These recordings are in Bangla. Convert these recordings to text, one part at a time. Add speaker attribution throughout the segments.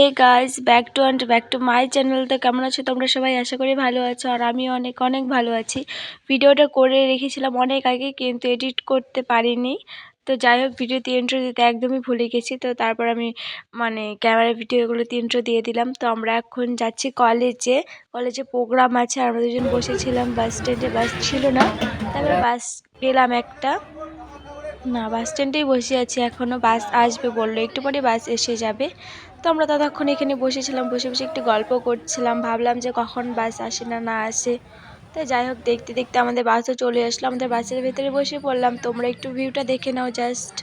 Speaker 1: Hey guys back to and back to my channel তো কেমন আছো তোমরা সবাই? আশা করি ভালো আছো আর আমি অনেক অনেক ভালো আছি। ভিডিওটা করে রেখেছিলাম অনেক আগে কিন্তু এডিট করতে পারিনি। তো যাই হোক, ভিডিওতে ইন্ট্রো দিতে একদমই ভুলে গেছি। তো তারপর আমি মানে ক্যামেরা ভিডিওগুলোতে ইন্ট্রো দিয়ে দিলাম। তো আমরা এখন যাচ্ছি কলেজে কলেজে প্রোগ্রাম আছে আমরা দুজন বসেছিলাম। বাস স্ট্যান্ডে বাস ছিল না। তারপরে বাস পেলাম একটা। না বাস স্ট্যান্ডেই বসে আছি। এখনও বাস আসবে বলল। একটু পরে বাস এসে যাবে। তো আমরা ততক্ষণ এখানে বসেছিলাম, বসে বসে একটু গল্প করছিলাম। ভাবলাম যে কখন বাস আসে না না আসে। তো যাই হোক, দেখতে দেখতে আমাদের বাসও চলে আসলো। আমাদের বাসের ভেতরে বসে পড়লাম। তোমরা একটু ভিউটা দেখে নাও জাস্ট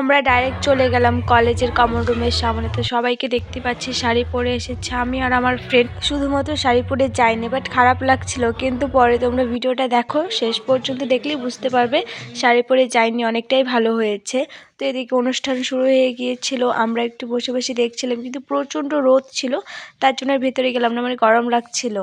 Speaker 1: আমরা ডাইরেক্ট চলে গেলাম কলেজের কমন রুমের সামনে। তো সবাইকে দেখতে পাচ্ছি, শাড়ি পরে এসেছে। আমি আর আমার ফ্রেন্ড শুধুমাত্র শাড়ি পরে যাইনি বাট খারাপ লাগছিল। কিন্তু পরে তোমরা ভিডিওটা দেখো, শেষ পর্যন্ত দেখলেই বুঝতে পারবে শাড়ি পরে যাইনি, অনেকটাই ভালো হয়েছে। তো এদিকে অনুষ্ঠান শুরু হয়ে গিয়েছিল, আমরা একটু বসে বসে দেখছিলাম, কিন্তু প্রচণ্ড রোদ ছিল, তার জন্য ভেতরে গেলাম না মানে গরম লাগছিল।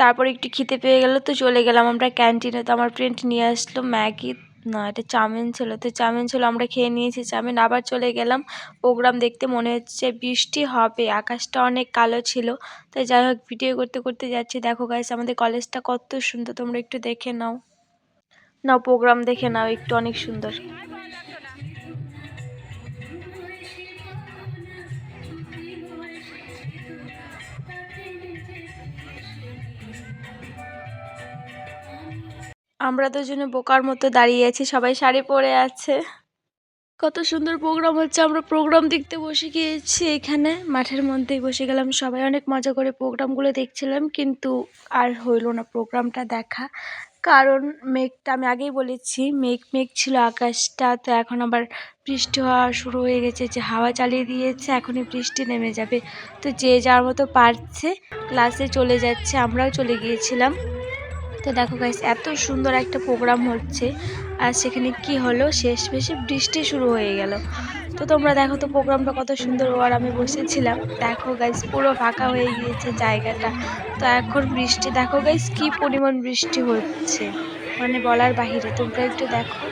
Speaker 1: তারপর একটু খিদে পেয়ে গেল, তো চলে গেলাম আমরা ক্যান্টিনে। তো আমার ফ্রেন্ড নিয়ে আসলো ম্যাগি না, এটা চাউমিন ছিল। তো চাউমিন ছিল, আমরা খেয়ে নিয়েছি। চাউমিন আবার চলে গেলাম। প্রোগ্রাম দেখতে মনে হচ্ছে বৃষ্টি হবে, আকাশটা অনেক কালো ছিল। তাই যাই হোক, ভিডিও করতে করতে যাচ্ছি। দেখো গাইস আমাদের কলেজটা কত সুন্দর, তোমরা একটু দেখে নাও। নাও, প্রোগ্রাম দেখে নাও, একটু অনেক সুন্দর। আমরা দুজনে বোকার মতো দাঁড়িয়ে আছি, সবাই শাড়ি পরে আছে। কত সুন্দর প্রোগ্রাম হচ্ছে, আমরা প্রোগ্রাম দেখতে বসে গিয়েছি এখানে। মাঠের মধ্যেই বসে গেলাম, সবাই অনেক মজা করে প্রোগ্রামগুলো দেখছিলাম, কিন্তু আর হইল না প্রোগ্রামটা দেখা। কারণ মেঘটা, আমি আগেই বলেছি, মেঘ মেঘ ছিল আকাশটা, তো এখন আবার বৃষ্টি হওয়া শুরু হয়ে গেছে, যে হাওয়া চালিয়ে দিয়েছে, এখনই বৃষ্টি নেমে যাবে। তো যে যার মতো পারছে ক্লাসে চলে যাচ্ছে, আমরাও চলে গিয়েছিলাম। তো দেখো গাইস এত সুন্দর একটা প্রোগ্রাম হচ্ছে। আর সেখানে কি হলো? শেষ বেশি বৃষ্টি শুরু হয়ে গেল। তো তোমরা দেখো তো প্রোগ্রামটা কত সুন্দর আর আমি বসেছিলাম। দেখো গাইস পুরো ফাঁকা হয়ে গিয়েছে জায়গাটা। তো এখন বৃষ্টি, দেখো গাইস কি পরিমাণ বৃষ্টি হচ্ছে। মানে বলার বাহিরে, তোমরা একটু দেখো।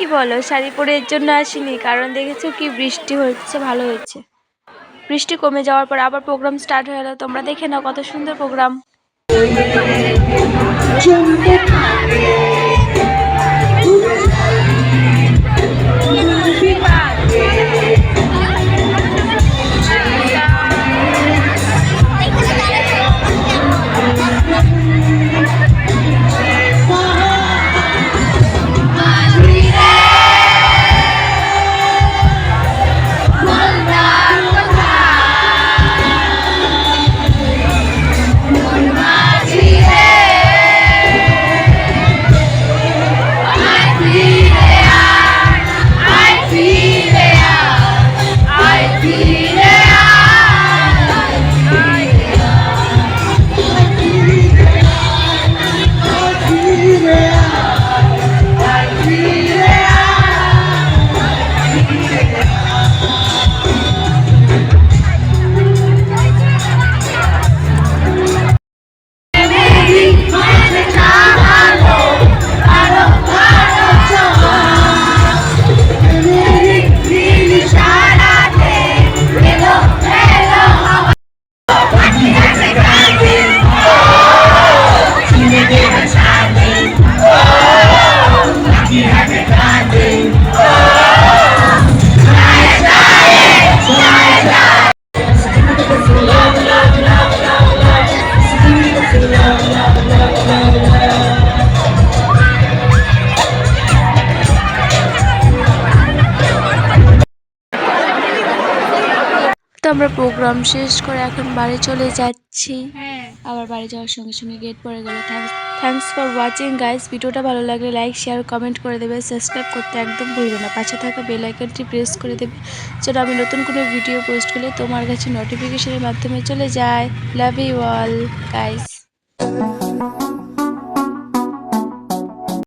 Speaker 1: কি বলো? শাড়ি পরে এর জন্য আসিনি, কারণ দেখেছ কি বৃষ্টি হচ্ছে, ভালো হয়েছে বৃষ্টি কমে যাওয়ার পর আবার প্রোগ্রাম স্টার্ট হয়ে গেল তোমরা দেখে নাও কত সুন্দর প্রোগ্রাম আমরা প্রোগ্রাম শেষ করে এখন বাড়ি চলে যাচ্ছি। আবার বাড়ি যাওয়ার সঙ্গে সঙ্গে গেট পড়ে গেল। থ্যাংকস ফর ওয়াচিং গাইস ভিডিওটা ভালো লাগলে লাইক শেয়ার কমেন্ট করে দেবে। সাবস্ক্রাইব করতে একদম ভুলবে না। পাশে থাকা বেল আইকনটি প্রেস করে দেবে যেন আমি নতুন কোনো ভিডিও পোস্ট করলে তোমার কাছে নোটিফিকেশনের মাধ্যমে চলে যায়। Love you all guys